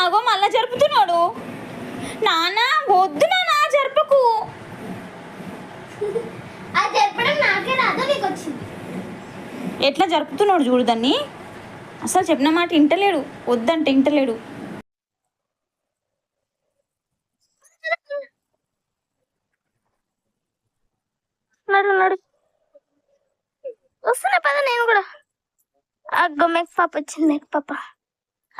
ఆగో మళ్ళా జరుపుతున్నాడు. నాన్న వద్దు నాన్న జరపకు. ఎట్లా జరుపుతున్నాడు చూడు దాన్ని? అసలు చెప్పిన మాట ఇంటలేడు. వద్దంటే ఇంటలేడు. వస్తున్నా పద నేను కూడా. అగ్గో మేక పాప వచ్చింది మేక పాప.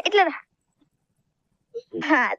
એટલે હા